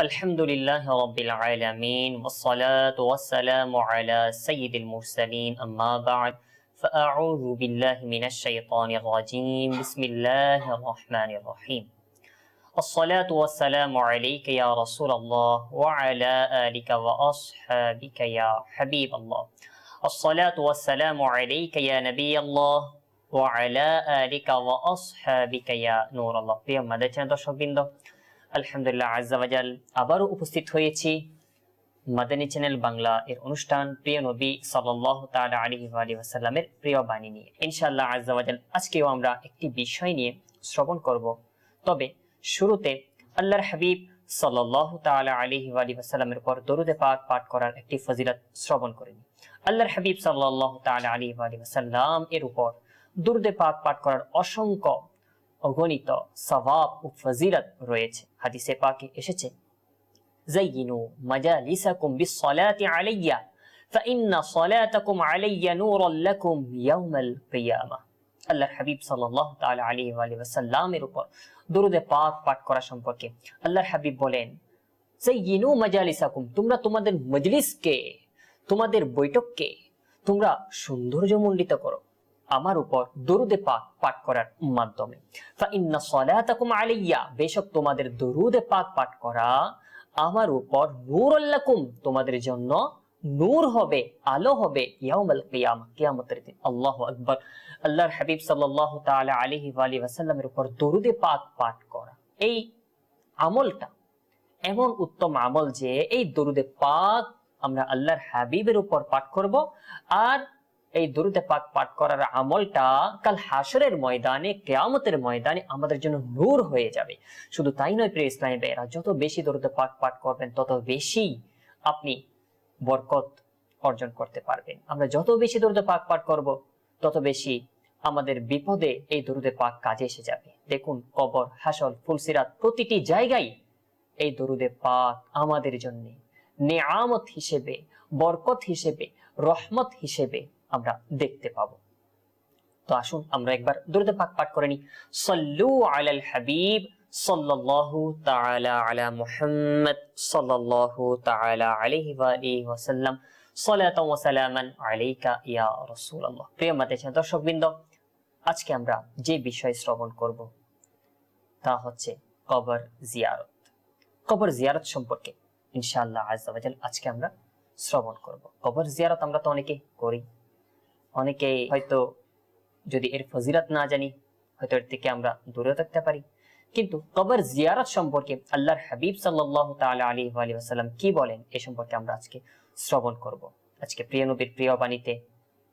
الحمد لله رب العالمين والصلاة والسلام على سيد المرسلين أما بعد فأعوذ بالله من الشيطان الرجيم بسم الله الرحمن الرحيم الصلاة والسلام عليك يا رسول الله وعلى آلك وأصحابك يا حبيب الله الصلاة والسلام عليك يا نبي الله وعلى آلك وأصحابك يا نور الله প্রিয় mother channel দর্শকবৃন্দ আলহামদুলিল্লাহ আজাল আবারও উপস্থিত হয়েছি মাদানী চ্যানেল বাংলা এর অনুষ্ঠান প্রিয় নবী সাল্লাহ তালা আলী আলী ওয়াসাল্লামের প্রিয় বাণী নিয়ে। ইনশাআল্লাহ আজাল আজকেও আমরা একটি বিষয় নিয়ে শ্রবণ করব। তবে শুরুতে আল্লাহর হাবিব সাল্লাহ তালা আলী আলী ওয়াসাল্লামের পর দরুদে পাক পাঠ করার একটি ফজিলত শ্রবণ করে। নিই আল্লাহর হাবিব সাল্লাহ তালা আলী আলী ওয়াসাল্লাম এর উপর দুরুদে পাক পাঠ করার অসংখ্য অগণিত সওয়াব ও ফজিলত রয়েছে হাদিসে পাকে এসেছে জাইয়িনু মাজালিসাকুম বিসসালাতি আলাইয়া فإن صلاتكم علي نور لكم يوم القيامة আল্লাহর হাবিব সাল্লাল্লাহু তাআলা আলাইহি ওয়া আলিহি ওয়াসাল্লামের উপর দরুদে পাক পাঠ করা সম্পর্কে আল্লাহর হাবিব বলেন জাইয়িনু মাজালিসাকুম তোমরা তোমাদের মজলিসকে তোমাদের বৈঠককে তোমরা সৌন্দর্যমণ্ডিত করো আমার উপর দরুদে পাক পাঠ করার মাধ্যমে। বেশক তোমাদের দরুদে পাক পাঠ করা আমার উপর নূর আল্লাকুম তোমাদের জন্য নূর হবে, আলো হবে ইয়াউমাল কিয়ামা, কিয়ামতের আল্লাহু আল্লাহর হাবিব সাল্লাল্লাহু তাআলা আলাইহি ওয়া আলিহি ওয়াসাল্লামের উপর দরুদে পাক পাঠ করা। এই আমলটা এমন উত্তম আমল যে এই দরুদে পাক আমরা আল্লাহর হাবিবের উপর পাঠ করব, আর এই দরুদে পাক পাঠ করার আমলটা কাল হাসরের ময়দানে, কেয়ামতের ময়দানে আমাদের জন্য নূর হয়ে যাবে। শুধু তাই নয় প্রিয় ইসলামী ভাইয়েরা, যত বেশি দরুদে পাক পাঠ করবেন, তত বেশি আপনি বরকত অর্জন করতে পারবেন। আমরা যত বেশি দরুদে পাক পাঠ করব, তত বেশি আমাদের বিপদে এই দরুদে পাক কাজে এসে যাবে। দেখুন কবর হাসল ফুলসিরাত প্রতিটি জায়গায় এই দরুদে পাক আমাদের জন্য। নেয়ামত হিসেবে, বরকত হিসেবে, রহমত হিসেবে আমরা দেখতে পাবো। তো আসুন, আমরা একবার দরুদে পাক পাঠ করে নিই। সল্লু আলাল হাবিব সাল্লাল্লাহু তাআলা আলা মুহাম্মদ সাল্লাল্লাহু তাআলা আলাইহি ওয়া আলিহি সালাতাও ওয়া সালামান আলাইকা ইয়া রাসূলুল্লাহ। প্রিয় দর্শকবৃন্দ, আজকে আমরা যে বিষয় শ্রবণ করব, তা হচ্ছে কবর জিয়ারত। কবর জিয়ারত সম্পর্কে ইনশাআল্লাহ আজ্জাওয়াজাল আজকে আমরা শ্রবণ করব। কবর জিয়ারত আমরা তো অনেকে করি অনেকে হয়তো যদি এর ফজিলত না জানি, হয়তো এর থেকে আমরা দূরে থাকতে পারি। কিন্তু কবর জিয়ারত সম্পর্কে আল্লাহর হাবিব সাল্লাহ তাআলা আলাইহি ওয়া আলিহি কি বলেন, এ সম্পর্কে আমরা আজকে শ্রবণ করব। আজকে প্রিয় নবীর প্রিয় বাণীতে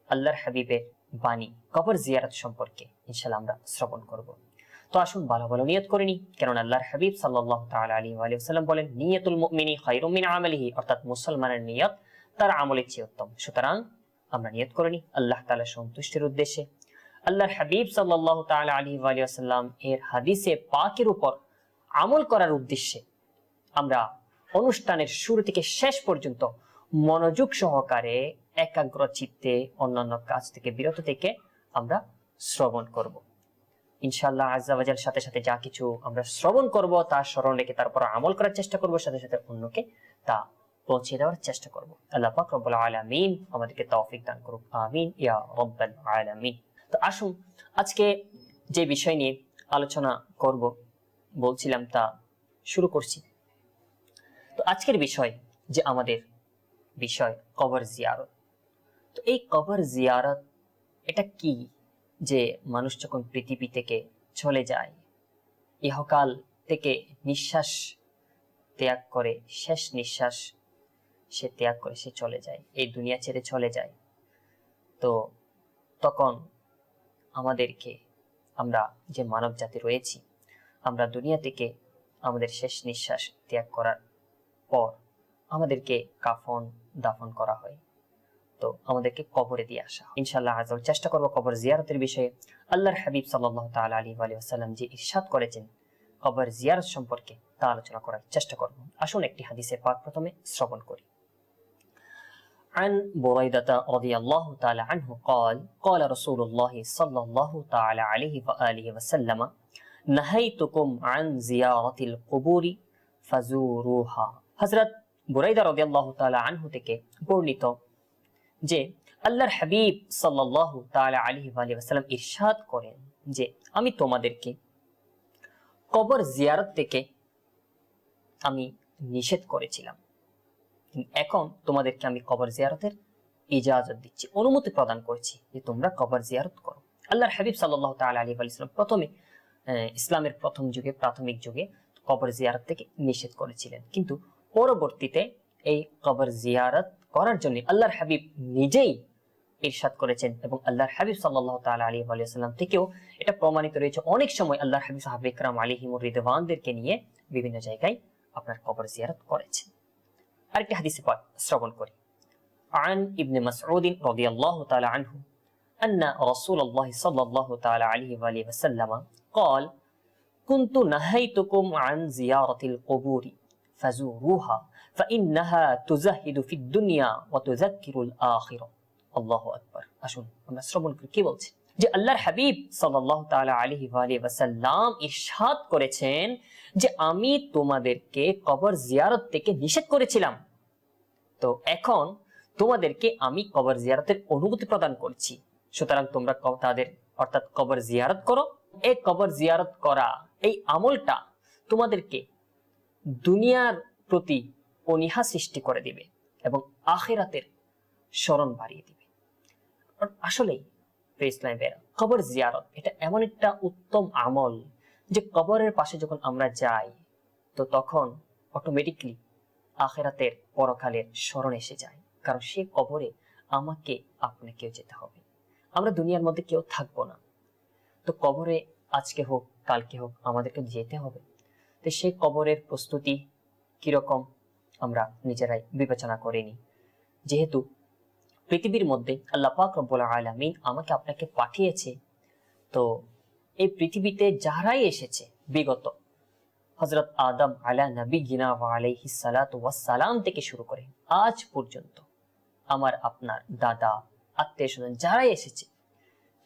আল্লাহর হাবিবের বাণী, কবর জিয়ারত সম্পর্কে ইনশাআল্লাহ আমরা শ্রবণ করব। তো আসুন ভালো ভালো নিয়ত করে নি কেননা আল্লাহর হাবিব সাল্লাহ তাআলা আলাইহি ওয়া আলিহি বলেন, নিয়তুল মিন আমালিহি অর্থাৎ মুসলমানের নিয়ত তার আমলের চেয়ে উত্তম। সুতরাং আমরা নিয়ত করে নি আল্লাহ তাআলা সন্তুষ্টির উদ্দেশ্যে। আল্লাহর হাবিব সাল্লাহ তাআলা আলাইহি ওয়া এর হাদিসে পাকের উপর আমল করার উদ্দেশ্যে আমরা অনুষ্ঠানের শুরু থেকে শেষ পর্যন্ত মনোযোগ সহকারে একাগ্র চিত্তে অন্যান্য কাজ থেকে বিরত থেকে আমরা শ্রবণ করব। ইনশাল্লাহ আজাবাজার সাথে সাথে যা কিছু আমরা শ্রবণ করব তা স্মরণ রেখে তারপর আমল করার চেষ্টা করব, সাথে সাথে অন্যকে তা পৌঁছে দেওয়ার চেষ্টা করব। আল্লাহ পাক রব্বুল আলামিন আমাদেরকে তৌফিক দান করুক। আমিন। ইয়া রব্বাল আলামিন। তো আসুন, আজকে যে বিষয় নিয়ে আলোচনা করব, বলছিলাম তা শুরু করছি। তো আজকের বিষয় যে আমাদের বিষয়, কবর জিয়ারত। তো এই কবর জিয়ারত, এটা কি যে মানুষ যখন পৃথিবী থেকে চলে যায়, ইহকাল থেকে নিঃশ্বাস ত্যাগ করে, শেষ নিঃশ্বাস সে ত্যাগ করে সে চলে যায়, এই দুনিয়া ছেড়ে চলে যায়। তো তখন আমাদেরকে আমরা যে মানব জাতি রয়েছি, আমরা দুনিয়া থেকে আমাদের শেষ নিঃশ্বাস ত্যাগ করার পর আমাদেরকে কাফন, দাফন করা হয়। তো আমাদেরকে কবরে দিয়ে আসা ইনশাল্লাহ আজল চেষ্টা করব কবর জিয়ারতের বিষয়ে। আল্লাহর হাবিব সাল্লাহ তাল আলী আসাল্লাম যে ইরশাদ করেছেন, কবর জিয়ারত সম্পর্কে তা আলোচনা করার চেষ্টা করব। আসুন একটি হাদিসে পাক প্রথমে শ্রবণ করি। عن بريدة رضي الله تعالى عنه قال قال رسول الله صلى الله تعالى عليه وآله وسلم نهيتكم عن زيارة القبور ফাজুরুহা হযরত বুরাইদা রাদিয়াল্লাহু তাআলা আনহু থেকে বর্ণিত যে আল্লাহর হাবিব সাল্লাল্লাহু তাআলা আলাইহি ওয়া আলিহি ওয়াসাল্লাম ইরশাদ করেন যে আমি তোমাদেরকে কবর জিয়ারত থেকে আমি নিষেধ করেছিলাম এখন তোমাদেরকে আমি কবর জিয়ারতের ইজাজত দিচ্ছি, অনুমতি প্রদান করছি যে তোমরা কবর জিয়ারত করো। আল্লাহর হাবিব সাল্লাহ তাআলা আলাইহি ওয়া প্রথমে ইসলামের প্রথম যুগে, প্রাথমিক যুগে কবর জিয়ারত থেকে নিষেধ করেছিলেন। কিন্তু পরবর্তীতে এই কবর জিয়ারত করার জন্য আল্লাহর হাবিব নিজেই ইরশাদ করেছেন এবং আল্লাহর হাবিব সাল্লাহ তাআলা আলাইহি ওয়া সাল্লাম থেকেও এটা প্রমাণিত রয়েছে। অনেক সময় আল্লাহর হাবিব সাহাবে ইকরাম আলাইহিমুর রিদওয়ানদেরকে নিয়ে বিভিন্ন জায়গায় আপনার কবর জিয়ারত করেছেন। আরেকটি হাদিসে পাক শ্রবণ করি عن ابن مسعود رضي الله تعالى عنه أن رسول الله صلى الله تعالى عليه وآله وسلم قال كنت نهيتكم عن زيارة القبور فزوروها فإنها تزهد في الدنيا وتذكر الآخرة الله أكبر أشون আমরা শ্রবণ করি কি বলছি যে আল্লাহর হাবিব সাল্লাল্লাহু তাআলা আলাইহি ওয়াসাল্লাম ইরশাদ করেছেন যে আমি তোমাদেরকে কবর জিয়ারত থেকে নিষেধ করেছিলাম। তো এখন তোমাদেরকে আমি কবর জিয়ারতের অনুমতি প্রদান করছি। সুতরাং তোমরা তাদের অর্থাৎ কবর জিয়ারত করো। এই কবর জিয়ারত করা, এই আমলটা তোমাদেরকে দুনিয়ার প্রতি অনীহা সৃষ্টি করে দিবে এবং আখেরাতের স্মরণ বাড়িয়ে দিবে। আসলেই কবর জিয়ারত। এটা এমন একটা উত্তম আমল যে কবরের পাশে যখন আমরা যাই, তো তখন অটোমেটিকলি আখেরাতের পরকালের স্মরণ এসে যায়। কারণ সে কবরে আমাকে, আপনাকেও যেতে হবে। আমরা দুনিয়ার মধ্যে কেউ থাকব না। তো কবরে আজকে হোক, কালকে হোক, আমাদেরকে যেতে হবে। তো সেই কবরের প্রস্তুতি কীরকম আমরা নিজেরাই বিবেচনা করিনি যেহেতু পৃথিবীর মধ্যে আল্লাহ পাক রব্বুল আলামিন আমাকে আপনাকে পাঠিয়েছে। তো এই পৃথিবীতে যারাই এসেছে, বিগত হজরত আদম আলা নবী গিনা আলাইহি সালাম থেকে শুরু করে আজ পর্যন্ত আমার আপনার দাদা, আত্মীয় স্বজন যারাই এসেছে,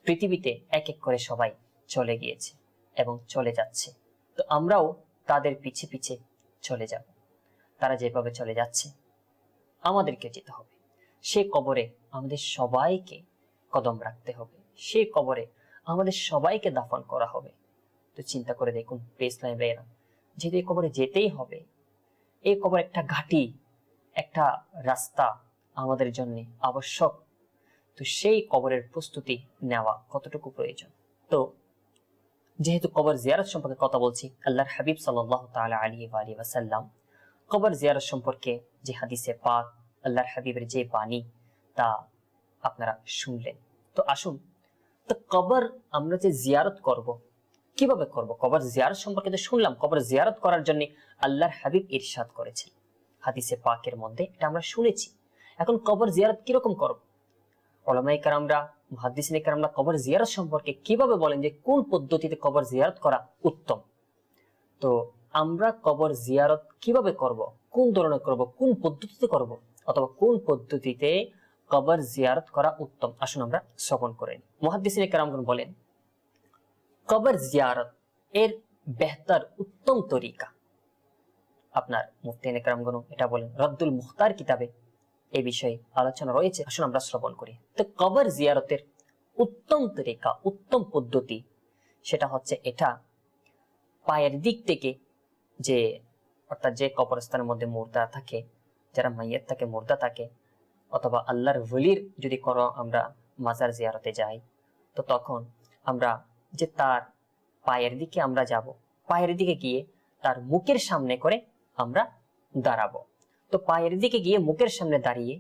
পৃথিবীতে এক এক করে সবাই চলে গিয়েছে এবং চলে যাচ্ছে। তো আমরাও তাদের পিছে পিছে চলে যাব। তারা যেভাবে চলে যাচ্ছে, আমাদেরকে যেতে হবে। সে কবরে আমাদের সবাইকে কদম রাখতে হবে। সে কবরে আমাদের সবাইকে দাফন করা হবে। তো চিন্তা করে দেখুন পেসলাই বেয়েরা যেহেতু এই কবরে যেতেই হবে, এই কবর একটা ঘাটি, একটা রাস্তা আমাদের জন্য আবশ্যক। তো সেই কবরের প্রস্তুতি নেওয়া কতটুকু প্রয়োজন? তো যেহেতু কবর জিয়ারত সম্পর্কে কথা বলছি, আল্লাহর হাবিব সাল্লাহ তাআলা আলাইহি ওয়া আলিহি ওয়াসাল্লাম কবর জিয়ারত সম্পর্কে যে হাদিসে পাক আল্লাহর হাবিবের যে বাণী তা আপনারা শুনলেন। তো আসুন, তো কবর আমরা যে জিয়ারত করব, কীভাবে করব? কবর জিয়ারত সম্পর্কে তো শুনলাম, কবর জিয়ারত করার জন্য আল্লাহর হাবিব ইরশাদ করেছেন। হাদিসে পাকের মধ্যে এটা আমরা শুনেছি। এখন কবর জিয়ারত কীরকম করব? ওলামাই কারামরা, মুহাদ্দিসিনে কারামরা কবর জিয়ারত সম্পর্কে কীভাবে বলেন যে কোন পদ্ধতিতে কবর জিয়ারত করা উত্তম? তো আমরা কবর জিয়ারত কীভাবে করব? কোন ধরনের করব? কোন পদ্ধতিতে করব? অথবা কোন পদ্ধতিতে কবর জিয়ারত করা উত্তম? আসুন আমরা শ্রবণ করেন মুহাদ্দিসিনে কারামগণ বলেন, কবর জিয়ারত এর বেহতর উত্তম তরিকা। আপনার মুফতিন একরামগণ এটা বলেন রদ্দুল মুখতার কিতাবে এই বিষয়ে আলোচনা রয়েছে। আসুন আমরা শ্রবণ করি। তো কবর জিয়ারতের উত্তম তরিকা, উত্তম পদ্ধতি সেটা হচ্ছে এটা, পায়ের দিক থেকে যে, অর্থাৎ যে কবরস্থানের মধ্যে মুর্দা থাকে যারা মাইয়ের থাকে মুর্দা থাকে অথবা আল্লাহর ভলির যদি কোনো আমরা মাজার জিয়ারতে যাই, তো তখন আমরা যে তার পায়ের দিকে আমরা যাব, পায়ের দিকে গিয়ে তার মুখের সামনে করে আমরা দাঁড়াবো। তো পায়ের দিকে গিয়ে মুখের সামনে দাঁড়িয়ে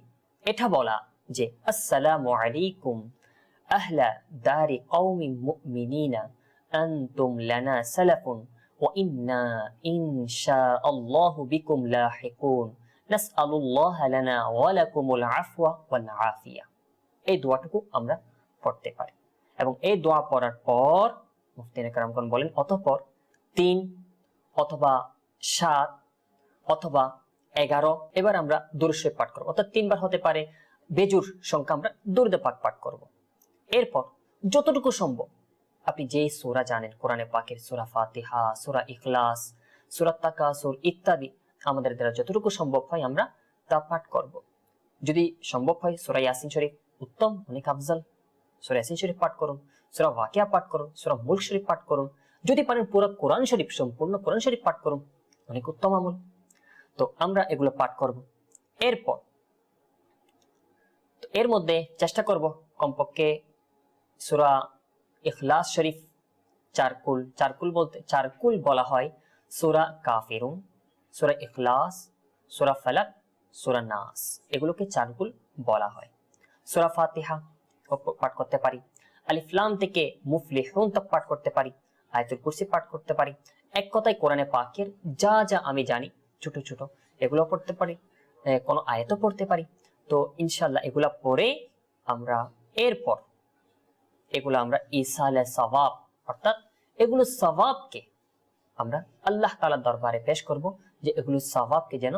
এটা বলা যে, আসসালামু আলাইকুম, আহলা দারি কওমি মুমিনিনা, আনতুম লানা সালাফুন, ওয়া ইন্না ইনশাআল্লাহু বিকুম লাহিকুন। নাসআলুল্লাহ লানা ওয়া লাকুমুল আফওয়া ওয়াল আফিয়া। এই দোয়াটুকু আমরা পড়তে পারি। এবং এই দোয়া পড়ার পর মুফতিন কারামগণ বলেন, অতঃপর তিন অথবা সাত অথবা এগারো, এবার আমরা দুরুশে পাঠ করব। অর্থাৎ তিনবার হতে পারে, বেজুর সংখ্যা আমরা দুর্দে পাক পাঠ করব। এরপর যতটুকু সম্ভব, আপনি যেই সোরা জানেন, কোরআনে পাকের সোরা ফাতিহা, সোরা ইখলাস সুরাত তাকাসুর ইত্যাদি আমাদের দ্বারা যতটুকু সম্ভব হয় আমরা তা পাঠ করব। যদি সম্ভব হয় সুরা ইয়াসিন শরীফ উত্তম, অনেক আফজাল। সুরা ইয়াসিন শরীফ পাঠ করুন, সুরা ওয়াকিয়া পাঠ করুন, সুরা মুল্ক শরীফ পাঠ করুন। যদি পারেন পুরো কোরআন শরীফ, সম্পূর্ণ কোরআন শরীফ পাঠ করুন, অনেক উত্তম আমল। তো আমরা এগুলো পাঠ করব। এরপর এর মধ্যে চেষ্টা করব কমপক্ষে সুরা ইখলাস শরীফ চারকুল চারকুল বলতে, চারকুল বলা হয় সুরা কাফিরুন। সুরা ইখলাস, সুরা ফালাক, সুরা নাস, এগুলোকে চারকুল বলা হয়। সুরা ফাতিহা পাঠ করতে পারি। আলিফলাম থেকে মুফলিহুন তক পাঠ করতে পারি। আয়াতুল কুরসি পাঠ করতে পারি। এক কথায় কোরআনে পাকের যা যা আমি জানি, ছোট ছোট এগুলো পড়তে পারি কোনো আয়াতও পড়তে পারি। তো ইনশাল্লাহ এগুলা পড়ে আমরা এরপর এগুলো আমরা ইসালে সওয়াব, অর্থাৎ এগুলো সওয়াবকে আমরা আল্লাহ তালার দরবারে পেশ করব। যে এগুলো সওয়াবকে যেন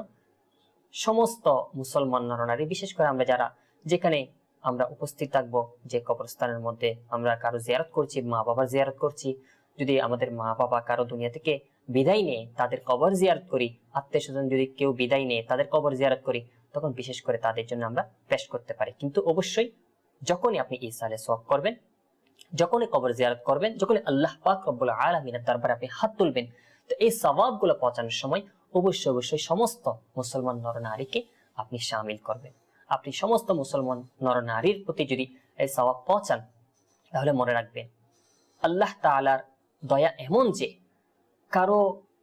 সমস্ত মুসলমান নরনারী বিশেষ করে আমরা যারা, যেখানে আমরা উপস্থিত থাকব, যে কবরস্থানের মধ্যে আমরা কারও জিয়ারত করছি, মা বাবার জিয়ারত করছি, যদি আমাদের মা বাবা কারও দুনিয়া থেকে বিদায় নিয়ে, তাদের কবর জিয়ারত করি আত্মীয় স্বজন যদি কেউ বিদায় নিয়ে, তাদের কবর জিয়ারত করি, তখন বিশেষ করে তাদের জন্য আমরা পেশ করতে পারি। কিন্তু অবশ্যই যখনই আপনি ইসালে সব করবেন, যখনই কবর জিয়ারত করবেন, যখনই আল্লাহ পাক রব্বুল আলমিনের দরবারে আপনি হাত তুলবেন, তো এই সবাবগুলো পৌঁছানোর সময় অবশ্যই অবশ্যই সমস্ত মুসলমান নরনারীকে আপনি সামিল করবেন। আপনি সমস্ত মুসলমান নরনারীর প্রতি যদি এই সবাব পৌঁছান, তাহলে মনে রাখবেন, আল্লাহ তাআলার দয়া এমন যে, কারও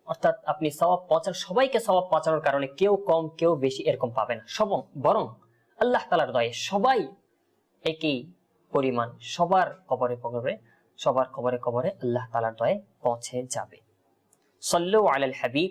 অর্থাৎ আপনি সবাব পৌঁছান, সবাইকে সবাব পৌঁছানোর কারণে কেউ কম, কেউ বেশি এরকম পাবে না। সব বরং আল্লাহ তালার দয়ে, সবাই একই পরিমাণ, সবার কবরে কবরে, সবার কবরে কবরে আল্লাহ তালার দয়ে পৌঁছে যাবে। সাল্লু আলাল হাবিব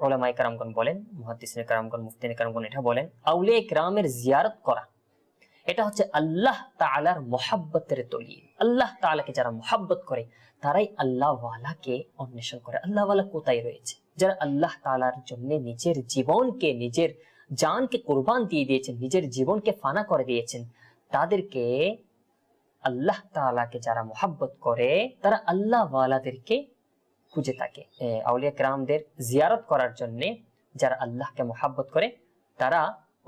ওলামাই কারামগণ বলেন মহাদিসিন কারামগণ মুফতিন কারামগণ এটা বলেন আউলে কেরামের জিয়ারত করা। এটা হচ্ছে আল্লাহ তালার মোহাব্বতের তলিয়ে আল্লাহ তালাকে যারা মোহাব্বত করে, তারাই আল্লাহওয়ালাকে অন্বেষণ করে। আল্লাহওয়ালা কোথায় রয়েছে? যারা আল্লাহ তালার জন্য নিজের জীবনকে, নিজের জানকে কোরবান দিয়ে দিয়েছেন, নিজের জীবনকে ফানা করে দিয়েছেন, তাদেরকে আল্লাহ তালাকে যারা মোহাব্বত করে, তারা আল্লাহওয়ালাদেরকে খুঁজে থাকে। আউলিয়া কেরামদের জিয়ারত করার জন্যে যারা আল্লাহকে মোহাব্বত করে, তারা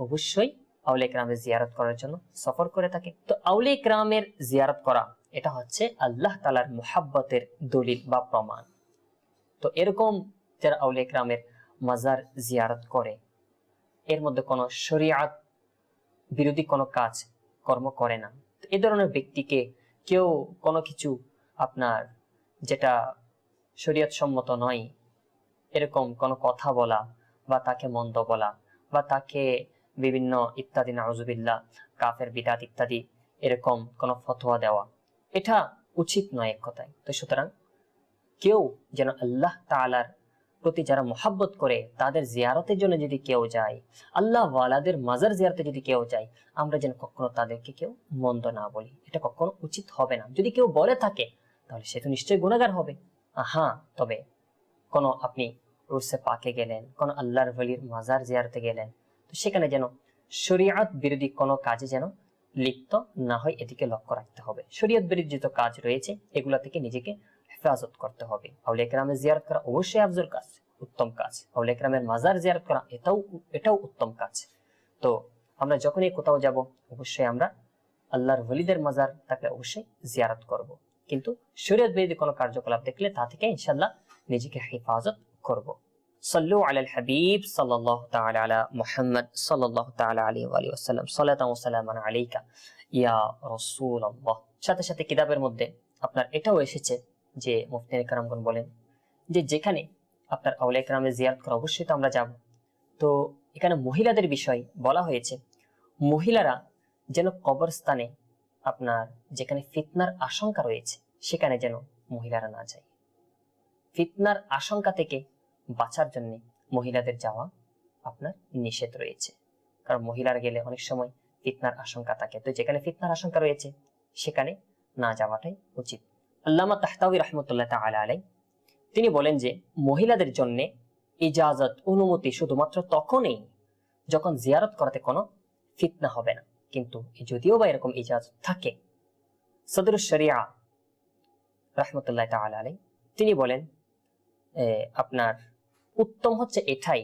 অবশ্যই আউলিয়া কেরামের জিয়ারত করার জন্য সফর করে থাকে। তো আউলিয়া কেরামের জিয়ারত করা, এটা হচ্ছে আল্লাহ তালার মোহাব্বতের দলিল বা প্রমাণ। তো এরকম যারা আউলিয়া কেরামের মাজার জিয়ারত করে, এর মধ্যে কোনো শরিয়াত বিরোধী কোনো কাজ, কর্ম করে না। এ ধরনের ব্যক্তিকে কেউ কোনো কিছু আপনার যেটা শরীয়ত সম্মত নয়। এরকম কোনো কথা বলা বা তাকে মন্দ বলা বা তাকে বিভিন্ন ইত্যাদি, নাউজুবিল্লাহ, কাফের, বিদাত ইত্যাদি এরকম কোনো ফতোয়া দেওয়া। এটা উচিত নয় এক কথায়। তো সুতরাং কেউ যেন আল্লাহ তালার প্রতি যারা মোহাব্বত করে, তাদের জিয়ারতের জন্য যদি কেউ যায়, আল্লাহ ওয়ালাদের মাজার জিয়ারতে যদি কেউ যায়, আমরা যেন কখনো তাদেরকে কেউ মন্দ না বলি। এটা কখনো উচিত হবে না। যদি কেউ বলে থাকে, তাহলে সে তো নিশ্চয়ই গুণাগার হবে। হ্যাঁ তবে কোনো আপনি রুসে পাকে গেলেন, কোনো আল্লাহর ওলির মাজার জিয়ারতে গেলেন, তো সেখানে যেন শরিয়াত বিরোধী কোনো কাজে যেন লিপ্ত না হয়, এদিকে লক্ষ্য রাখতে হবে। শরীয়ত বিরোধী যত কাজ রয়েছে, এগুলা থেকে নিজেকে হেফাজত করতে হবে। আউলিয়া কেরামের জিয়ারত করা অবশ্যই আফজল কাজ, উত্তম কাজ। আউলিয়া কেরামের মাজার জিয়ারত করা এটাও এটাও উত্তম কাজ। তো আমরা যখনই কোথাও যাব, অবশ্যই আমরা আল্লাহর ওলিদের মাজার তাকে অবশ্যই জিয়ারত করব। কিন্তু শরীয়ত বিরোধী কোনো কার্যকলাপ দেখলে তা থেকে ইনশাল্লাহ নিজেকে হেফাজত করব। সল্লু আলাল হাবিব সাল্লাল্লাহু তাআলা আলা মুহাম্মদ সাল্লাল্লাহু তাআলা আলাইহি ওয়া আলিহি ওয়াসাল্লাম। সালাতাও সালামান আলাইকা ইয়া রাসূলুল্লাহ। সাথে সাথে কিতাবের মধ্যে আপনার এটাও এসেছে যে মুফতি কারামগণ বলেন যে যেখানে আপনার আউলাই কারামের জিয়ারত করা অবশ্যই তো আমরা যাব। তো এখানে মহিলাদের বিষয় বলা হয়েছে, মহিলারা যেন কবরস্থানে আপনার যেখানে ফিতনার আশঙ্কা রয়েছে, সেখানে যেন মহিলারা না যায়। ফিতনার আশঙ্কা থেকে বাঁচার জন্য মহিলাদের যাওয়া আপনার নিষেধ রয়েছে। কারণ মহিলারা গেলে অনেক সময় ফিতনার আশঙ্কা থাকে। তো যেখানে ফিতনার আশঙ্কা রয়েছে, সেখানে না যাওয়াটাই উচিত। আল্লামা তাহতাউি রহমতুল্লাহ তাআলা আলাই তিনি বলেন যে, মহিলাদের জন্য ইজাজত, অনুমতি শুধুমাত্র তখনই যখন জিয়ারত করাতে কোনো ফিতনা হবে না। কিন্তু যদিও বা এরকম ইজাজত থাকে, সদর শরিয়া রহমতুল্লাহ তাআলা আলাই তিনি বলেন আপনার উত্তম হচ্ছে এটাই,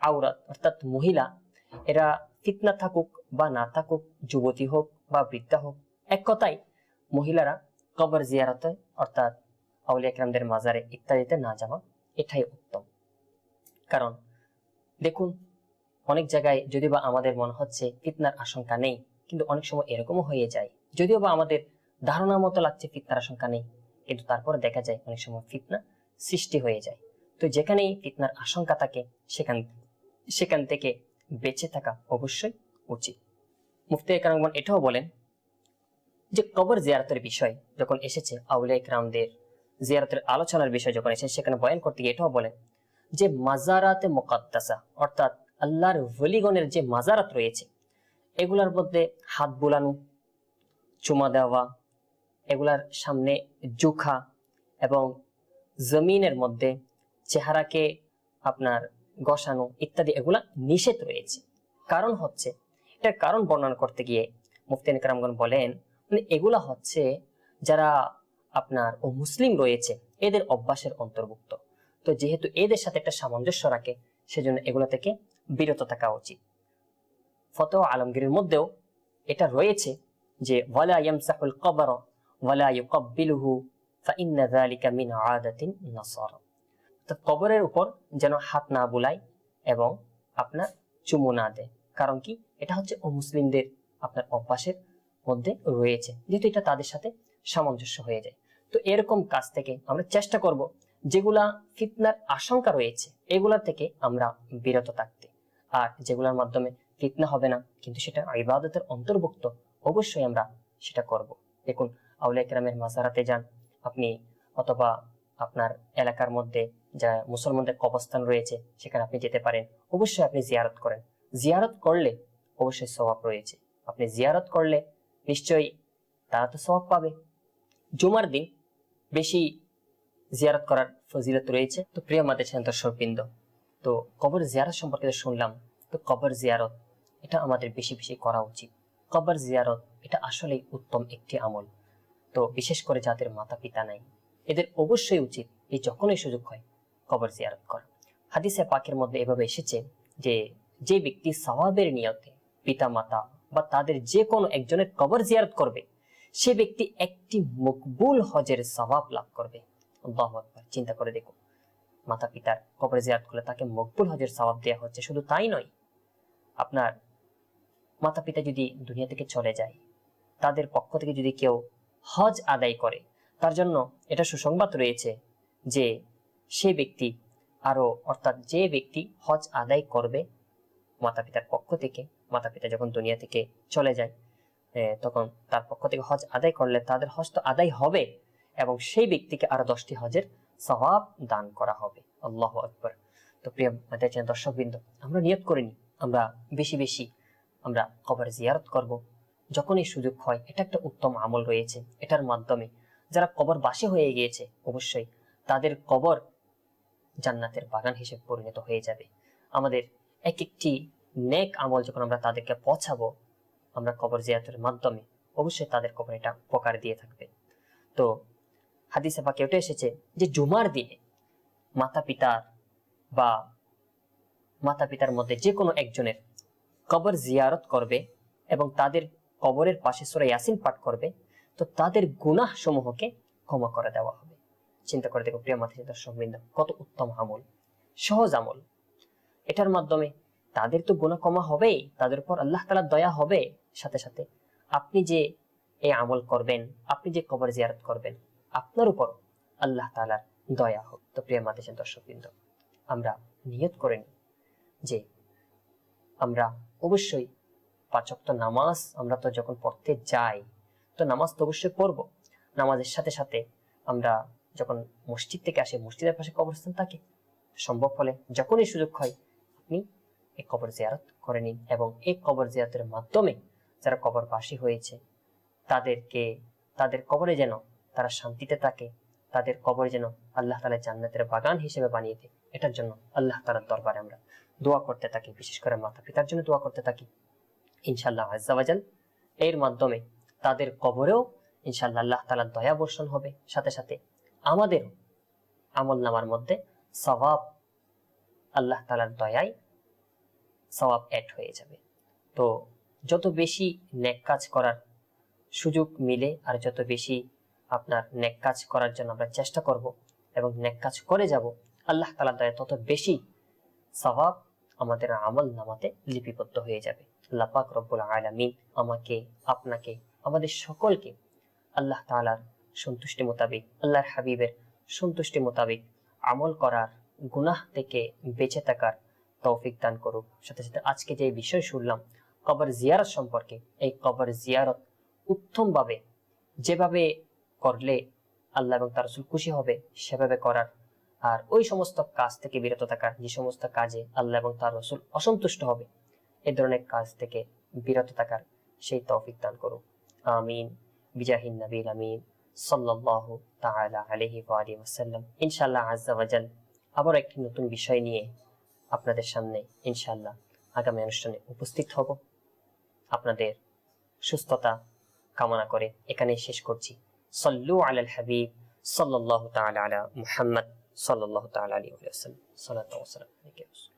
আওরাত, অর্থাৎ মহিলা, এরা ফিতনা থাকুক বা না থাকুক, যুবতী হোক বা বৃদ্ধা হোক, এক কথায় মহিলারা কবর জিয়ারতে, অর্থাৎ আউলিয়া একরামদের মাজারে ইত্যাদিতে না যাওয়া, এটাই উত্তম। কারণ, দেখুন অনেক জায়গায় যদিও বা আমাদের মনে হচ্ছে ফিতনার আশঙ্কা নেই, কিন্তু অনেক সময় এরকমও হয়ে যায়। যদিও বা আমাদের ধারণার মতো লাগছে ফিতনার আশঙ্কা নেই, কিন্তু তারপরে দেখা যায় অনেক সময় ফিতনা সৃষ্টি হয়ে যায়। তো যেখানেই ফিতনার আশঙ্কা থাকে, সেখান সেখান থেকে বেঁচে থাকা অবশ্যই উচিত। মুফতি একরামগণ এটাও বলেন যে কবর জিয়ারতের বিষয় যখন এসেছে, আউলিয়া একরামদের জিয়ারতের আলোচনার বিষয় যখন এসেছে, সেখানে বয়ান করতে গিয়ে এটাও বলেন যে মাজারাতে মোকাদ্দাসা, অর্থাৎ আল্লাহর ওলিগণের যে মাজারাত রয়েছে, এগুলার মধ্যে হাত বুলানো, চুমা দেওয়া, এগুলার সামনে জুখা এবং জমিনের মধ্যে চেহারাকে আপনার গসানো ইত্যাদি এগুলা নিষেধ রয়েছে। কারণ হচ্ছে, এটার কারণ বর্ণনা করতে গিয়ে মুফতিন কারামগণ বলেন মানে এগুলা হচ্ছে যারা আপনার ও মুসলিম রয়েছে, এদের অভ্যাসের অন্তর্ভুক্ত। তো যেহেতু এদের সাথে একটা সামঞ্জস্য রাখে, সেজন্য এগুলো থেকে বিরত থাকা উচিত। ফতোয়া আলমগীরের মধ্যেও এটা রয়েছে যে কবরের উপর যেন হাত না বুলায় এবং আপনার চুমু না দেয়। কারণ কি? এটা হচ্ছে অমুসলিমদের আপনার অভ্যাসের মধ্যে রয়েছে। যেহেতু এটা তাদের সাথে সামঞ্জস্য হয়ে যায়। তো এরকম কাজ থেকে আমরা চেষ্টা করব যেগুলা ফিতনার আশঙ্কা রয়েছে এগুলার থেকে আমরা বিরত থাকতে। আর যেগুলোর মাধ্যমে ফিতনা হবে না, কিন্তু সেটা ইবাদতের অন্তর্ভুক্ত, অবশ্যই আমরা সেটা করব। দেখুন, আউলিয়া কেরামের মাজারাতে যান, আপনি অথবা আপনার এলাকার মধ্যে যা মুসলমানদের কবস্থান রয়েছে, সেখানে আপনি যেতে পারেন। অবশ্যই আপনি জিয়ারত করেন। জিয়ারত করলে অবশ্যই স্বভাব রয়েছে। আপনি জিয়ারত করলে নিশ্চয়ই তারা তো স্বভাব পাবে। জুমার দিন বেশি জিয়ারত করার ফজিলত রয়েছে। তো প্রিয় মাদের দর্শকবৃন্দ তো কবর জিয়ারত সম্পর্কে শুনলাম, তো কবর জিয়ারত, এটা আমাদের বেশি বেশি করা উচিত। কবর জিয়ারত, এটা আসলেই উত্তম একটি আমল। তো বিশেষ করে যাদের মাতা পিতা নাই, এদের অবশ্যই উচিত এই যখনই সুযোগ হয়, কবর জিয়ারত করা। হাদিসে পাকের মধ্যে এভাবে এসেছে যে যে ব্যক্তি সওয়াবের নিয়তে পিতা মাতা বা তাদের যে কোনো একজনের কবর জিয়ারত করবে, সে ব্যক্তি একটি মকবুল হজের সওয়াব লাভ করবে। চিন্তা করে দেখুন। মাতা পিতার কবর জিয়ারত করলে তাকে মকবুল হজের সওয়াব দেওয়া হচ্ছে। শুধু তাই নয়, আপনার মাতা পিতা যদি দুনিয়া থেকে চলে যায়, তাদের পক্ষ থেকে যদি কেউ হজ আদায় করে, তার জন্য এটা সুসংবাদ রয়েছে যে সে ব্যক্তি আরও অর্থাৎ যে ব্যক্তি হজ আদায় করবে মাতা পিতার পক্ষ থেকে মাতা পিতা যখন দুনিয়া থেকে চলে যায় তখন তার পক্ষ থেকে হজ আদায় করলে তাদের হজ তো আদায় হবে এবং সেই ব্যক্তিকে আরও দশটি হজের সওয়াব দান করা হবে। আল্লাহ আকবর। তো প্রিয় দর্শক বৃন্দ আমরা নিয়ত করিনি আমরা বেশি বেশি আমরা কবর জিয়ারত করব। যখনই সুযোগ হয়, এটা একটা উত্তম আমল রয়েছে, এটার মাধ্যমে যারা কবর বাসে হয়ে গিয়েছে, অবশ্যই তাদের কবর জান্নাতের বাগান হিসেবে পরিণত হয়ে যাবে। আমাদের এক একটি নেক আমল যখন আমরা তাদেরকে পৌঁছাবো, আমরা কবর জিয়ারতের মাধ্যমে অবশ্যই তাদের কবর এটা উপকার দিয়ে থাকবে। তো হাদিসে পাকে ওটা এসেছে যে জুমার দিনে মাতা পিতার বা মাতা পিতার মধ্যে যে কোনো একজনের কবর জিয়ারত করবে এবং তাদের কবরের পাশে সুরা ইয়াসিন পাঠ করবে, তো তাদের গুনাহ সমূহকে ক্ষমা করে দেওয়া হবে। চিন্তা করে দেখো, প্রিয় মাতা দর্শক বৃন্দ কত উত্তম আমল, সহজ আমল। এটার মাধ্যমে তাদের তো গুণা কমা হবেই, তাদের উপর আল্লাহ তালার দয়া হবে। সাথে সাথে আপনি যে এই আমল করবেন, আপনি যে কবর জিয়ারত করবেন আপনার উপর আল্লাহ তালার দয়া হোক। তো প্রিয় মাদেশের দর্শক বৃন্দ আমরা নিয়ত করে নিই যে আমরা অবশ্যই পাঁচক্ত নামাজ আমরা তো যখন পড়তে যাই, তো নামাজ তো অবশ্যই পড়ব। নামাজের সাথে সাথে আমরা যখন মসজিদ থেকে আসি, মসজিদের পাশে কবরস্থান থাকে, সম্ভব হলে যখনই সুযোগ হয় আপনি এই কবর জিয়ারত করে নিন এবং এই কবর জিয়ারতের মাধ্যমে যারা কবরবাসী হয়েছে, তাদেরকে, তাদের কবরে যেন তারা শান্তিতে থাকে, তাদের কবরে যেন আল্লাহ তালা জান্নাতের বাগান হিসেবে বানিয়ে দেয়। এটার জন্য আল্লাহ তালার দরবারে আমরা দোয়া করতে থাকি, বিশেষ করে মাতা পিতার জন্য দোয়া করতে থাকি। ইনশাল্লাহ আজাল এর মাধ্যমে তাদের কবরেও ইনশাল্লাহ আল্লাহ তালার দয়া বর্ষণ হবে। সাথে সাথে আমাদেরও আমল নামার মধ্যে সবাব আল্লাহ তালার দয়ায় সবাব অ্যাড হয়ে যাবে। তো যত বেশি নেক কাজ করার সুযোগ মিলে আর যত বেশি আপনার নেক কাজ করার জন্য আমরা চেষ্টা করব এবং নেক কাজ করে যাব, আল্লাহ তালা দয়া তত বেশি সবাব আমাদের আমল নামাতে লিপিবদ্ধ হয়ে যাবে। আল্লাহ পাক রব্বুল আলামিন আমাকে, আপনাকে, আমাদের সকলকে আল্লাহ তাআলার সন্তুষ্টি মোতাবেক, আল্লাহর হাবিবের সন্তুষ্টি মোতাবেক আমল করার গুনাহ থেকে বেঁচে থাকার তৌফিক দান করুক। সাথে সাথে আজকে যে বিষয় শুনলাম, কবর জিয়ারত সম্পর্কে, এই কবর জিয়ারত উত্তমভাবে, যেভাবে করলে আল্লাহ এবং তার রসুল খুশি হবে সেভাবে করার। আর ওই সমস্ত কাজ থেকে বিরত থাকার, যে সমস্ত কাজে আল্লাহ এবং তার রসুল অসন্তুষ্ট হবে, এ ধরনের কাজ থেকে বিরত থাকার সেই তৌফিক দান করুক। আমিন। বিজাহিন নবীল আমিন। আলাইহি ওয়া আলিহি ওয়াসাল্লাম। ইনশাআল্লাহ আজ্জা ওয়াজাল আবার একটি নতুন বিষয় নিয়ে আপনাদের সামনে ইনশাল্লাহ আগামী অনুষ্ঠানে উপস্থিত হব। আপনাদের সুস্থতা কামনা করে এখানেই শেষ করছি। সল্লু আলাল হাবিব সাল্লাল্লাহু তাআলা আলা মুহাম্মদ সাল্লাল্লাহু তাআলা আলাইহি ওয়াসাল্লাম সালাতু ওয়া সালাম আলাইহি